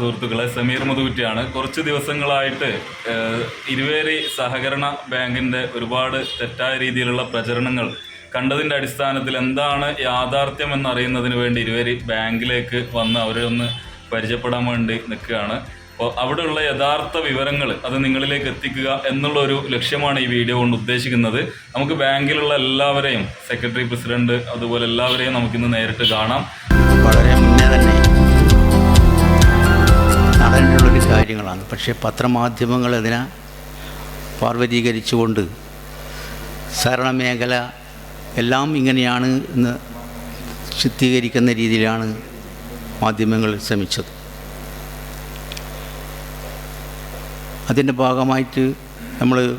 സുഹൃത്തുക്കളെ സമീർ മുതുകുറ്റിയാണ്. കുറച്ച് ദിവസങ്ങളായിട്ട് ഇരുവേരി സഹകരണ ബാങ്കിന്റെ ഒരുപാട് തെറ്റായ രീതിയിലുള്ള പ്രചരണങ്ങൾ കണ്ടതിന്റെ അടിസ്ഥാനത്തിൽ എന്താണ് യാഥാർത്ഥ്യം എന്നറിയുന്നതിന് വേണ്ടി ഇരുവേരി ബാങ്കിലേക്ക് വന്ന് അവരെ ഒന്ന് പരിചയപ്പെടാൻ വേണ്ടി നിൽക്കുകയാണ്. അപ്പോൾ അവിടെയുള്ള യഥാർത്ഥ വിവരങ്ങൾ അത് നിങ്ങളിലേക്ക് എത്തിക്കുക എന്നുള്ള ഒരു ലക്ഷ്യമാണ് ഈ വീഡിയോ കൊണ്ട് ഉദ്ദേശിക്കുന്നത്. നമുക്ക് ബാങ്കിലുള്ള എല്ലാവരെയും സെക്രട്ടറി പ്രസിഡന്റ് അതുപോലെ എല്ലാവരെയും നമുക്കിന്ന് നേരിട്ട് കാണാം. വളരെ മുന്നേ തന്നെ നടന്നിട്ടുള്ളൊരു കാര്യങ്ങളാണ്. പക്ഷേ പത്രമാധ്യമങ്ങൾ അതിനെ പാർവതീകരിച്ചുകൊണ്ട് സഹകരണ മേഖല എല്ലാം ഇങ്ങനെയാണ് എന്ന് ചിത്രീകരിക്കുന്ന രീതിയിലാണ് മാധ്യമങ്ങൾ ശ്രമിച്ചത്. അതിന്റെ ഭാഗമായിട്ട് നമ്മൾ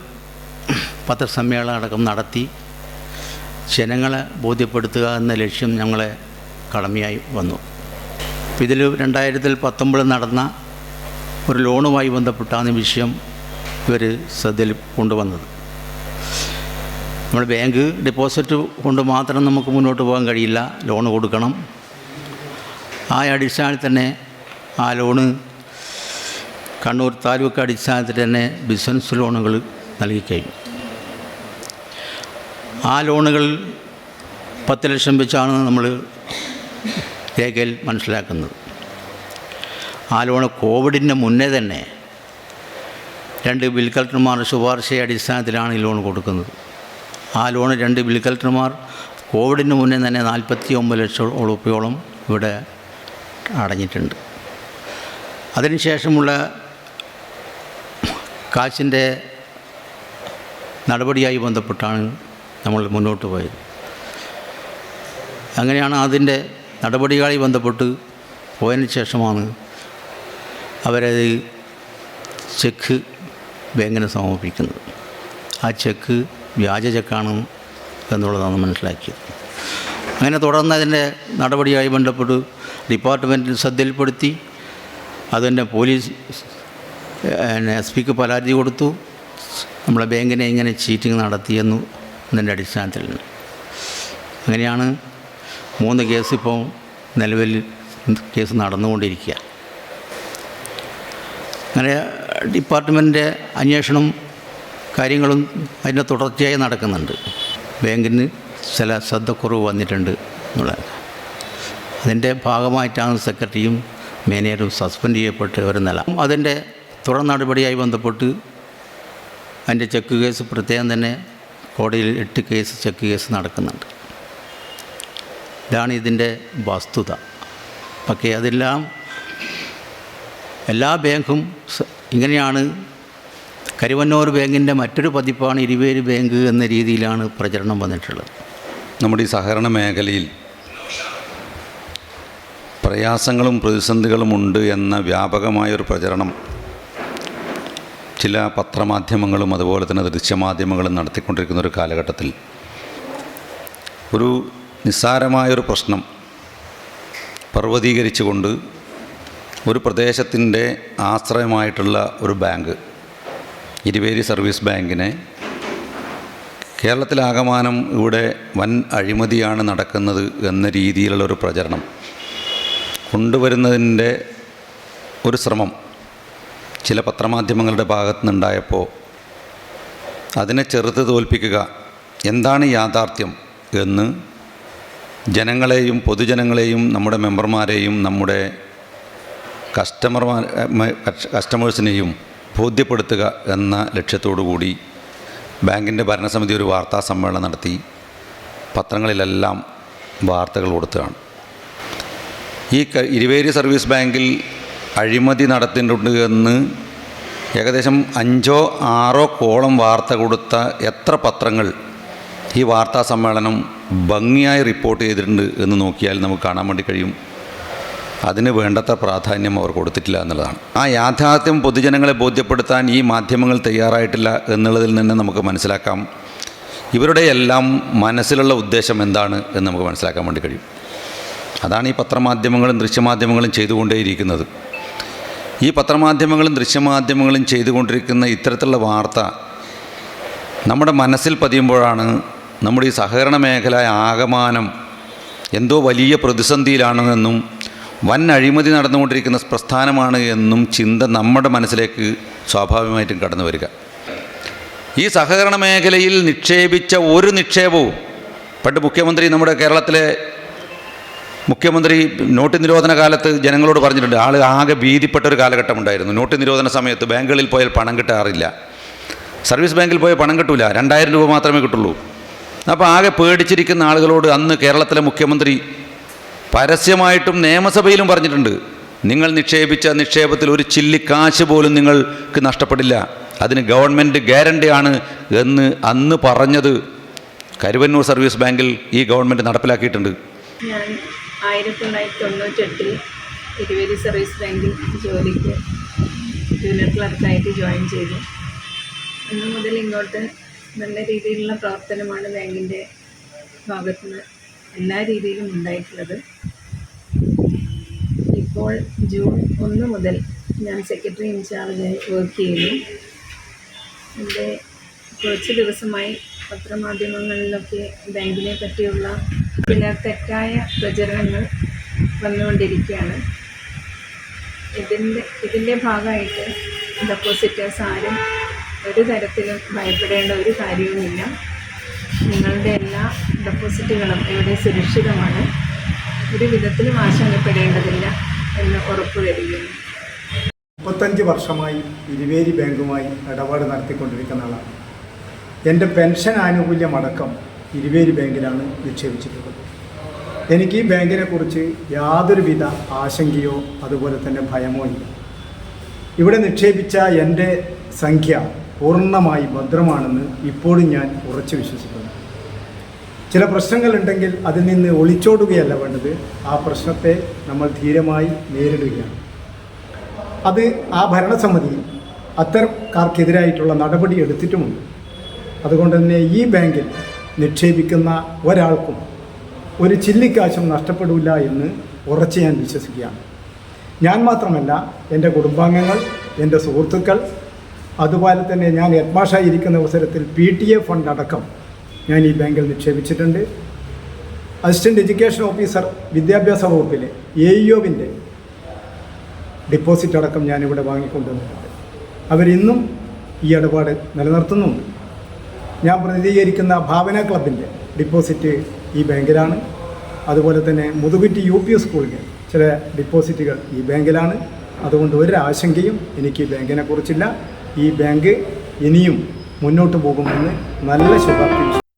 പത്രസമ്മേളനം അടക്കം നടത്തി. ജനങ്ങളെ ബോധ്യപ്പെടുത്തുക എന്ന ലക്ഷ്യം ഞങ്ങളെ കടമയായി വന്നു. ഇതിൽ രണ്ടായിരത്തിൽ പത്തൊമ്പത് നടന്ന ഒരു ലോണുമായി ബന്ധപ്പെട്ടാണ് വിഷയം ഇവർ ശ്രദ്ധയിൽ കൊണ്ടുവന്നത്. നമ്മൾ ബാങ്ക് ഡെപ്പോസിറ്റ് കൊണ്ട് മാത്രം നമുക്ക് മുന്നോട്ട് പോകാൻ കഴിയില്ല. ലോൺ കൊടുക്കണം. ആ അടിസ്ഥാനത്തിൽ തന്നെ ആ ലോണ് കണ്ണൂർ താലൂക്ക് അടിസ്ഥാനത്തിൽ തന്നെ ബിസിനസ് ലോണുകൾ നൽകിക്കഴിഞ്ഞു ആ ലോണുകൾ പത്ത് ലക്ഷം വെച്ചാണ് നമ്മൾ രേഖയിൽ മനസ്സിലാക്കുന്നത്. ആ കോവിഡിന് മുന്നേ തന്നെ രണ്ട് ബിൽ കളക്ടർമാർ ശുപാർശ അടിസ്ഥാനത്തിലാണ് ഈ ലോൺ കൊടുക്കുന്നത്. ആ ലോൺ രണ്ട് ബിൽ കളക്ടർമാർ കോവിഡിന് മുന്നേ തന്നെ നാൽപ്പത്തി ഒമ്പത് ലക്ഷം ഉറുപ്പയോളം ഇവിടെ അടഞ്ഞിട്ടുണ്ട്. അതിനുശേഷമുള്ള കാശിന്റെ നടപടിയായി ബന്ധപ്പെട്ടാണ് നമ്മൾ മുന്നോട്ട് പോയത്. അങ്ങനെയാണ് അതിന്റെ നടപടികളായി ബന്ധപ്പെട്ട് പോയതിന് ശേഷമാണ് അവരത് ചെക്ക് ബാങ്കിന് സമർപ്പിക്കുന്നത് ആ ചെക്ക് വ്യാജ ചെക്കാണ് എന്നുള്ളതാണ് മനസ്സിലാക്കിയത്. അങ്ങനെ തുടർന്ന് അതിന്റെ നടപടിയായി ബന്ധപ്പെട്ട് ഡിപ്പാർട്ട്മെന്റിൽ ശ്രദ്ധയിൽപ്പെടുത്തി അതിന്റെ പോലീസ് എസ് പിക്ക് പരാതി കൊടുത്തു. നമ്മളെ ബാങ്കിനെ ഇങ്ങനെ ചീറ്റിംഗ് നടത്തിയെന്നു എന്നതിന്റെ അടിസ്ഥാനത്തിൽ അങ്ങനെയാണ് മൂന്ന് കേസ് ഇപ്പോൾ നിലവിൽ കേസ് നടന്നുകൊണ്ടിരിക്കുക. അങ്ങനെ ഡിപ്പാർട്ട്മെന്റിന്റെ അന്വേഷണം കാര്യങ്ങളും അതിന്റെ തുടർച്ചയായി നടക്കുന്നുണ്ട്. ബാങ്കിന് ചില ശ്രദ്ധക്കുറവ് വന്നിട്ടുണ്ട് എന്നുള്ളത് അതിന്റെ ഭാഗമായിട്ടാണ് സെക്രട്ടറിയും മാനേജറും സസ്പെൻഡ് ചെയ്യപ്പെട്ട് ഒരു നില. അതിന്റെ തുടർ നടപടിയായി ബന്ധപ്പെട്ട് അതിന്റെ ചെക്ക് കേസ് പ്രത്യേകം തന്നെ കോടതിയിൽ എട്ട് കേസ് ചെക്ക് കേസ് നടക്കുന്നുണ്ട്. ഇതാണ് ഇതിന്റെ വസ്തുത. പക്ഷേ അതെല്ലാം എല്ലാ ബാങ്കും ഇങ്ങനെയാണ്. കരുവന്നൂർ ബാങ്കിന്റെ മറ്റൊരു പതിപ്പാണ് ഇരുവേര് ബാങ്ക് എന്ന രീതിയിലാണ് പ്രചരണം വന്നിട്ടുള്ളത്. നമ്മുടെ ഈ സഹകരണ മേഖലയിൽ പ്രയാസങ്ങളും പ്രതിസന്ധികളും ഉണ്ട് എന്ന വ്യാപകമായൊരു പ്രചരണം ചില പത്രമാധ്യമങ്ങളും അതുപോലെ തന്നെ ദൃശ്യമാധ്യമങ്ങളും നടത്തിക്കൊണ്ടിരിക്കുന്ന ഒരു കാലഘട്ടത്തിൽ ഒരു നിസ്സാരമായൊരു പ്രശ്നം പർവതീകരിച്ചുകൊണ്ട് ഒരു പ്രദേശത്തിന്റെ ആശ്രയമായിട്ടുള്ള ഒരു ബാങ്ക് ഇരുവേരി സർവീസ് ബാങ്കിനെ കേരളത്തിലാകമാനം ഇവിടെ വൻ അഴിമതിയാണ് നടക്കുന്നത് എന്ന രീതിയിലുള്ള ഒരു പ്രചരണം കൊണ്ടുവരുന്നതിന്റെ ഒരു ശ്രമം ചില പത്രമാധ്യമങ്ങളുടെ ഭാഗത്തു നിന്നുണ്ടായപ്പോൾ അതിനെ ചെറുത്ത് തോൽപ്പിക്കുക എന്താണ് യാഥാർത്ഥ്യം എന്ന് ജനങ്ങളെയും പൊതുജനങ്ങളെയും നമ്മുടെ മെമ്പർമാരെയും നമ്മുടെ കസ്റ്റമർമാർ കസ്റ്റമേഴ്സിനെയും ബോധ്യപ്പെടുത്തുക എന്ന ലക്ഷ്യത്തോടു കൂടി ബാങ്കിന്റെ ഭരണസമിതി ഒരു വാർത്താ സമ്മേളനം നടത്തി. പത്രങ്ങളിലെല്ലാം വാർത്തകൾ കൊടുത്തതാണ്. ഈ ഇരുവേരി സർവീസ് ബാങ്കിൽ അഴിമതി നടത്തിയിട്ടുണ്ട് എന്ന് ഏകദേശം അഞ്ചോ ആറോ കോളം വാർത്ത കൊടുത്ത എത്ര പത്രങ്ങൾ ഈ വാർത്താ സമ്മേളനം ഭംഗിയായി റിപ്പോർട്ട് ചെയ്തിട്ടുണ്ട് എന്ന് നോക്കിയാൽ നമുക്ക് കാണാൻ വേണ്ടി കഴിയും. അതിന് വേണ്ടത്ര പ്രാധാന്യം അവർ കൊടുത്തിട്ടില്ല എന്നുള്ളതാണ്. ആ യാഥാർത്ഥ്യം പൊതുജനങ്ങളെ ബോധ്യപ്പെടുത്താൻ ഈ മാധ്യമങ്ങൾ തയ്യാറായിട്ടില്ല എന്നുള്ളതിൽ നിന്ന് നമുക്ക് മനസ്സിലാക്കാം. ഇവരുടെ എല്ലാം മനസ്സിലുള്ള ഉദ്ദേശം എന്താണ് എന്ന് നമുക്ക് മനസ്സിലാക്കാൻ വേണ്ടി കഴിയും. അതാണ് ഈ പത്രമാധ്യമങ്ങളും ദൃശ്യമാധ്യമങ്ങളും ചെയ്തുകൊണ്ടേയിരിക്കുന്നത്. ഈ പത്രമാധ്യമങ്ങളും ദൃശ്യമാധ്യമങ്ങളും ചെയ്തുകൊണ്ടിരിക്കുന്ന ഇത്തരത്തിലുള്ള വാർത്ത നമ്മുടെ മനസ്സിൽ പതിയുമ്പോഴാണ് നമ്മുടെ ഈ സഹകരണ മേഖല ആകമാനം എന്തോ വലിയ പ്രതിസന്ധിയിലാണെന്നും വൻ അഴിമതി നടന്നുകൊണ്ടിരിക്കുന്ന പ്രസ്ഥാനമാണ് എന്നും ചിന്ത നമ്മുടെ മനസ്സിലേക്ക് സ്വാഭാവികമായിട്ടും കടന്നു വരിക. ഈ സഹകരണ മേഖലയിൽ നിക്ഷേപിച്ച ഒരു നിക്ഷേപവും പണ്ട് മുഖ്യമന്ത്രി നമ്മുടെ കേരളത്തിലെ മുഖ്യമന്ത്രി നോട്ട് നിരോധന കാലത്ത് ജനങ്ങളോട് പറഞ്ഞിട്ടുണ്ട് ആൾ ആകെ ഭീതിപ്പെട്ട ഒരു കാലഘട്ടം ഉണ്ടായിരുന്നു. നോട്ട് നിരോധന സമയത്ത് ബാങ്കുകളിൽ പോയാൽ പണം കിട്ടാറില്ല. സർവീസ് ബാങ്കിൽ പോയാൽ പണം കിട്ടില്ല രണ്ടായിരം രൂപ മാത്രമേ കിട്ടുള്ളൂ. അപ്പോൾ ആകെ പേടിച്ചിരിക്കുന്ന ആളുകളോട് അന്ന് കേരളത്തിലെ മുഖ്യമന്ത്രി പരസ്യമായിട്ടും നിയമസഭയിലും പറഞ്ഞിട്ടുണ്ട്. നിങ്ങൾ നിക്ഷേപിച്ച നിക്ഷേപത്തിൽ ഒരു ചില്ലി കാശ് പോലും നിങ്ങൾക്ക് നഷ്ടപ്പെടില്ല. അതിന് ഗവൺമെന്റ് ഗ്യാരണ്ടിയാണ് എന്ന് അന്ന് പറഞ്ഞത് കരുവന്നൂർ സർവീസ് ബാങ്കിൽ ഈ ഗവൺമെന്റ് നടപ്പിലാക്കിയിട്ടുണ്ട്. ഞാൻ സർവീസ് ബാങ്കിൽ ജോലിക്ക് ജൂനിയർ ക്ലർക്കായിട്ട് ജോയിൻ ചെയ്തു. അന്ന് മുതൽ ഇങ്ങോട്ട് നല്ല രീതിയിലുള്ള പ്രവർത്തനമാണ് ബാങ്കിന്റെ ഭാഗത്തുനിന്ന് എല്ലാ രീതിയിലും ഉണ്ടായിട്ടുള്ളത്. ഇപ്പോൾ ജൂൺ ഒന്ന് മുതൽ ഞാൻ സെക്രട്ടറി ഇൻചാർജായി വർക്ക് ചെയ്യുന്നു. എന്റെ കുറച്ച് ദിവസമായി പത്രമാധ്യമങ്ങളിലൊക്കെ ബാങ്കിനെ പറ്റിയുള്ള ചില തെറ്റായ പ്രചരണങ്ങൾ വന്നുകൊണ്ടിരിക്കുകയാണ്. ഇതിന്റെ ഇതിന്റെ ഭാഗമായിട്ട് ഡെപ്പോസിറ്റേഴ്സ് ആരും ഒരു തരത്തിലും ഭയപ്പെടേണ്ട ഒരു കാര്യവുമില്ല. നിങ്ങളുടെ എല്ലാ ഡെപ്പോസിറ്റുകളും ഇവിടെ സുരക്ഷിതമാണ്. ഒരു വിധത്തിലും ആശങ്കപ്പെടേണ്ടതില്ല എന്ന് ഉറപ്പ് തരികയാണ് മുപ്പത്തഞ്ച് വർഷമായി ഇരുവേരി ബാങ്കുമായി ഇടപാട് നടത്തിക്കൊണ്ടിരിക്കുന്ന ആളാണ്. എന്റെ പെൻഷൻ ആനുകൂല്യമടക്കം ഇരുവേരി ബാങ്കിലാണ് നിക്ഷേപിച്ചിട്ടുള്ളത്. എനിക്ക് ഈ ബാങ്കിനെ കുറിച്ച് യാതൊരുവിധ ആശങ്കയോ അതുപോലെ തന്നെ ഭയമോ ഇല്ല. ഇവിടെ നിക്ഷേപിച്ച എന്റെ സംഖ്യ പൂർണമായി ഭദ്രമാണെന്ന് ഇപ്പോഴും ഞാൻ ഉറച്ചു വിശ്വസിക്കുന്നു. ചില പ്രശ്നങ്ങളുണ്ടെങ്കിൽ അതിൽ നിന്ന് ഒളിച്ചോടുകയല്ല വേണ്ടത്. ആ പ്രശ്നത്തെ നമ്മൾ ധീരമായി നേരിടുകയാണ്. അത് ആ ഭരണസമിതി അത്തരക്കാർക്കെതിരായിട്ടുള്ള നടപടി എടുത്തിട്ടുമുണ്ട്. അതുകൊണ്ട് തന്നെ ഈ ബാങ്കിൽ നിക്ഷേപിക്കുന്ന ഒരാൾക്കും ഒരു ചില്ലിക്കാശും നഷ്ടപ്പെടില്ല എന്ന് ഉറച്ച് ഞാൻ വിശ്വസിക്കുകയാണ്. ഞാൻ മാത്രമല്ല എന്റെ കുടുംബാംഗങ്ങൾ എന്റെ സുഹൃത്തുക്കൾ അതുപോലെ തന്നെ ഞാൻ ഹെഡ്മാഷായി ഇരിക്കുന്ന അവസരത്തിൽ പി ടി എ ഫണ്ട് അടക്കം ഞാൻ ഈ ബാങ്കിൽ നിക്ഷേപിച്ചിട്ടുണ്ട്. അസിസ്റ്റന്റ് എഡ്യൂക്കേഷൻ ഓഫീസർ വിദ്യാഭ്യാസ വകുപ്പിലെ എ ഇ ഒവിന്റെ ഡിപ്പോസിറ്റ് അടക്കം ഞാനിവിടെ വാങ്ങിക്കൊണ്ടുവന്നിട്ടുണ്ട്. അവരിന്നും ഈ ഇടപാട് നിലനിർത്തുന്നുണ്ട്. ഞാൻ പ്രതിനിധീകരിക്കുന്ന ഭാവന ക്ലബിന്റെ ഡിപ്പോസിറ്റ് ഈ ബാങ്കിലാണ്. അതുപോലെ തന്നെ മുതുകുറ്റി യു പി സ്കൂളിന് ചില ഡിപ്പോസിറ്റുകൾ ഈ ബാങ്കിലാണ്. അതുകൊണ്ട് ഒരു ആശങ്കയും എനിക്ക് ഈ ബാങ്കിനെ കുറിച്ചില്ല. ഈ ബാങ്ക് ഇനിയും മുന്നോട്ട് പോകുമെന്ന് നല്ല ശുഭാപ്തി